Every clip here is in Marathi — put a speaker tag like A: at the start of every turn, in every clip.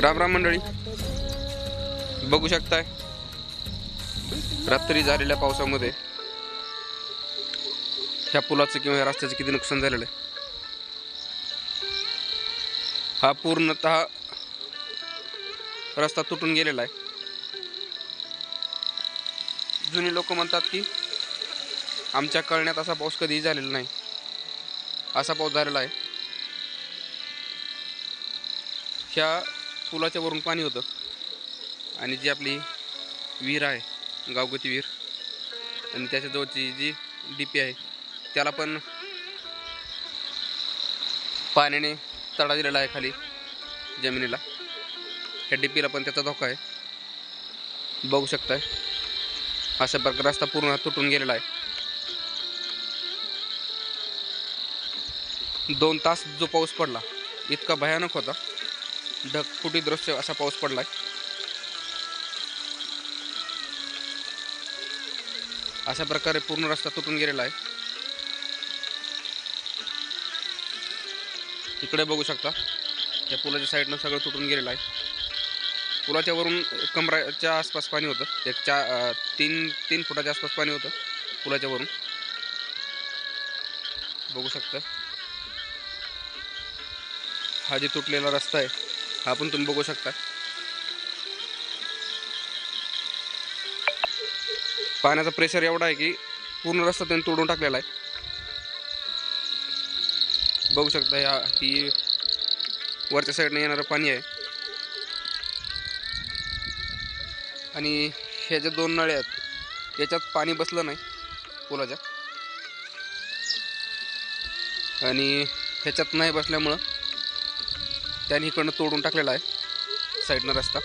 A: राम राम मंडळी. बघू शकताय रात्री झालेल्या पावसामध्ये ह्या पुलाचं किंवा ह्या रस्त्याचं किती नुकसान झालेलं आहे. हा पूर्णतः रस्ता तुटून गेलेला आहे. जुनी लोक म्हणतात की आमच्या कळण्यात असा पाऊस कधीही झालेला नाही. असा पाऊस झालेला आहे. ह्या पुलाच्या वरून पाणी होतं. आणि जी आपली विहीर आहे गावगती विहीर आणि त्याच्याजवळची जी डी पी आहे त्याला पण पाण्याने तडा दिलेला आहे खाली जमिनीला. ह्या डी पीला पण त्याचा धोका आहे. बघू शकताय. अशा प्रकारे रस्ता पूर्ण तुटून गेलेला आहे. दोन तास जो पाऊस पडला इतका भयानक होता. ढगफुटी दृश्य असा पाऊस पडला आहे अशा प्रकारे पूर्ण रस्ता तुटून गेलेला आहे. इकडे बघू शकता त्या पुलाच्या साईडनं सगळं तुटून गेलेलं आहे. पुलाच्या वरून कमराच्या आसपास पाणी होतं. एक चा तीन तीन फुटाच्या आसपास पाणी होतं पुलाच्या वरून. बघू शकता. हा जे तुटलेला रस्ता आहे. हा पण तुम्ही बघू शकता. पाण्याचा प्रेशर एवढा आहे की पूर्ण रस्ता त्यांनी तोडून टाकलेला आहे. बघू शकता ह्या ही वरच्या साईडने येणारं पाणी आहे. आणि ह्या ज्या दोन नळ्या आहेत याच्यात पाणी बसलं नाही पुलाच्या. आणि ह्याच्यात नाही बसल्यामुळं त्याने इकडनं तोडून टाकलेला आहे. साईडनं रस्ता.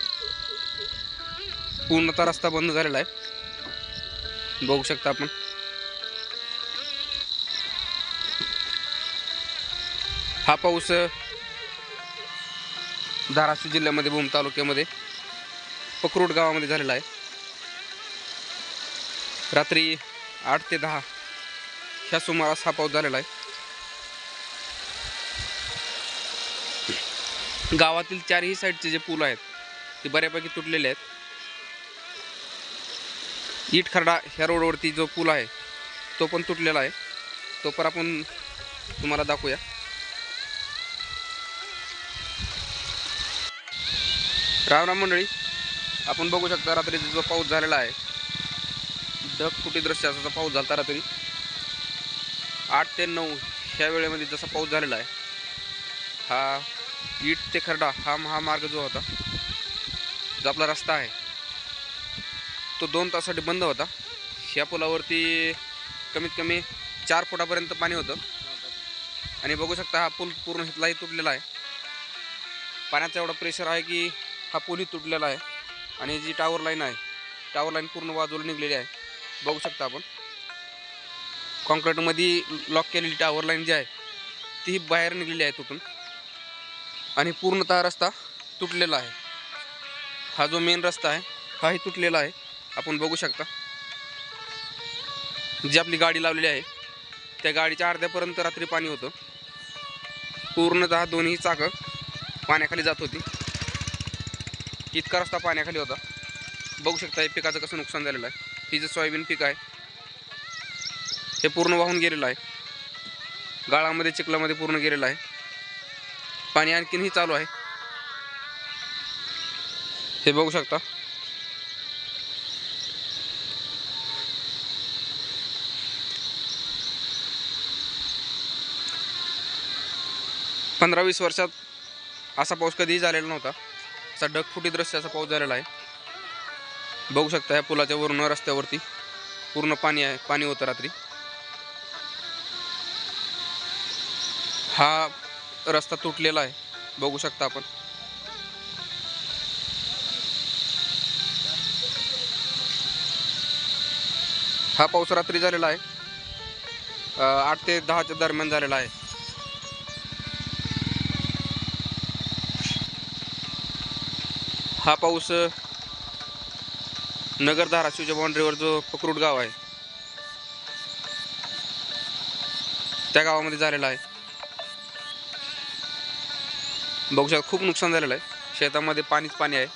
A: पूर्णतः रस्ता बंद झालेला आहे. बघू शकता आपण. हा पाऊस धाराशिव जिल्ह्यामध्ये भूम तालुक्यामध्ये पकरूट गावामध्ये झालेला आहे. रात्री आठ ते दहा ह्या सुमारास हा पाऊस झालेला आहे. गावातील चारही साईडचे जे पूल आहेत ते बऱ्यापैकी तुटलेले आहेत. इट खरडा ह्या रोडवरती जो पूल आहे तो पण तुटलेला आहे. तो पण आपण तुम्हाला दाखवूया. राम राम मंडळी आपण बघू शकता रात्रीचा जो पाऊस झालेला आहे ढगफुटी दृश्य असा पाऊस झाला रात्री. आठ ते नऊ ह्या वेळेमध्ये जसा पाऊस झालेला आहे हा इट ते खरडा हा महामार्ग जो होता जो आपला रस्ता आहे तो दोन तासासाठी बंद होता. ह्या पुलावरती कमीत कमी चार फुटापर्यंत पाणी होतं. आणि बघू शकता हा पूल पूर्ण हितलाही तुटलेला आहे. पाण्याचा एवढा प्रेशर आहे की हा पूलही तुटलेला आहे. आणि जी टावर लाईन आहे टावर लाईन पूर्ण बाजूला निघलेली आहे. बघू शकता आपण. कॉन्क्रीटमध्ये लॉक केलेली टावर लाईन जी आहे ती बाहेर निघलेली आहे तुटून. आणि पूर्णतः रस्ता तुटलेला आहे. हा जो मेन रस्ता आहे हाही तुटलेला आहे. आपण बघू शकता. जी आपली गाडी लावलेली आहे त्या गाडीच्या अर्ध्यापर्यंत रात्री पाणी होतं. पूर्णतः दोन्ही चाकं पाण्याखाली जात होती. इतका रस्ता पाण्याखाली होता. बघू शकता हे पिकाचं कसं नुकसान झालेलं आहे. ही जे सोयाबीन पीक आहे हे पूर्ण वाहून गेलेलं आहे. गाळामध्ये चिखलामध्ये पूर्ण गेलेलं आहे. पाणी आणखीनही चालू आहे. हे बघू शकता. पंधरा वीस वर्षात असा पाऊस कधीही झालेला नव्हता. असा ढगफुटी दृश्य असा पाऊस झालेला आहे. बघू शकता ह्या पुलाच्या वरून रस्त्यावरती पूर्ण पाणी आहे पाणी होतं रात्री. हा रस्ता तुटलेला आहे. बघू शकता आपण. हा पाऊस रात्री झालेला आहे. आठ ते दहाच्या दरम्यान झालेला आहे. हा पाऊस नगर धाराशिवच्या बाउंड्रीवर जो पकरूड गाव आहे त्या गावामध्ये झालेला आहे. बघू शकता खूप नुकसान झालेलं आहे. शेतामध्ये पाणीच पाणी आहे.